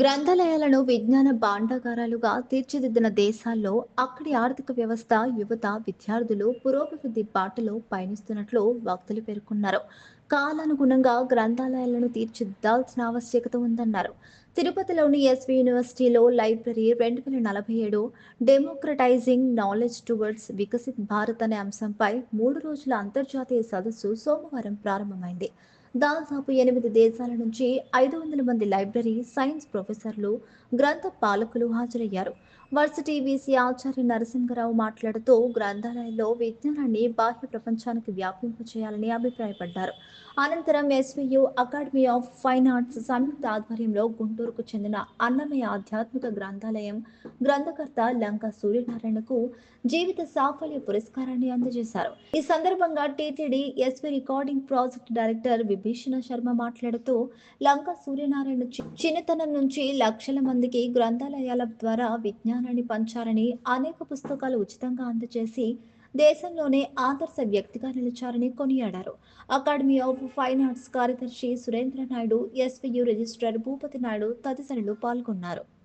గ్రంథాలయాలను విజ్ఞాన భాండాగారాలుగా తీర్చిదిద్దిన దేశాల్లో అక్కడి ఆర్థిక వ్యవస్థ యువత విద్యార్థులు పురోభివృద్ధి బాటలో పయనిస్తున్నట్లు వక్తలు పేర్కొన్నారు. కాలానుగుణంగా గ్రంథాలయాలను తీర్చిదిద్దాల్సిన ఆవశ్యకత ఉందన్నారు. తిరుపతిలోని ఎస్వి యూనివర్సిటీలో లైబ్రరీ రెండు వేల నలభై ఏడు democratising knowledge towards Viksit Bharat అనే అంశంపై మూడు రోజుల అంతర్జాతీయ సదస్సు సోమవారం ప్రారంభమైంది. దాదాపు ఎనిమిది దేశాల నుంచి ఐదు వందల మంది లైబ్రరీ సైన్స్ ప్రొఫెసర్లు గ్రంథ పాలకులు హాజరయ్యారు. వర్సిటీ వీసీ ఆచార్య నరసింహరావు మాట్లాడుతూ గ్రంథాలయంలో విజ్ఞానాన్ని బాహ్య ప్రపంచానికి వ్యాపింపచేయాలని అభిప్రాయపడ్డారు. అనంతరం SVU academy of fine arts సంయుక్త ఆధ్వర్యంలో గుంటూరుకు చెందిన అన్నమయ ఆధ్యాత్మిక గ్రంథాలయం గ్రంథకర్త లంక సూర్యనారాయణకు జీవిత సాఫల్య పురస్కారాన్ని అందజేశారు. ఈ సందర్భంగా TTD SV recording project director Vibhishana Sharma మాట్లాడుతూ లంక సూర్యనారాయణ చి- చిన్నతనం నుంచి లక్షల మందికి గ్రంథాలయాల ద్వారా విజ్ఞానాన్ని పంచారని అనేక పుస్తకాలు ఉచితంగా అందజేసి దేశంలోనే ఆదర్శ వ్యక్తిగా నిలిచారని కొనియాడారు. అకాడమీ ఆఫ్ ఫైన్ ఆర్ట్స్ కార్యదర్శి సురేంద్ర నాయుడు ఎస్వియు రిజిస్ట్రార్ భూపతి నాయుడు తదితరులు పాల్గొన్నారు.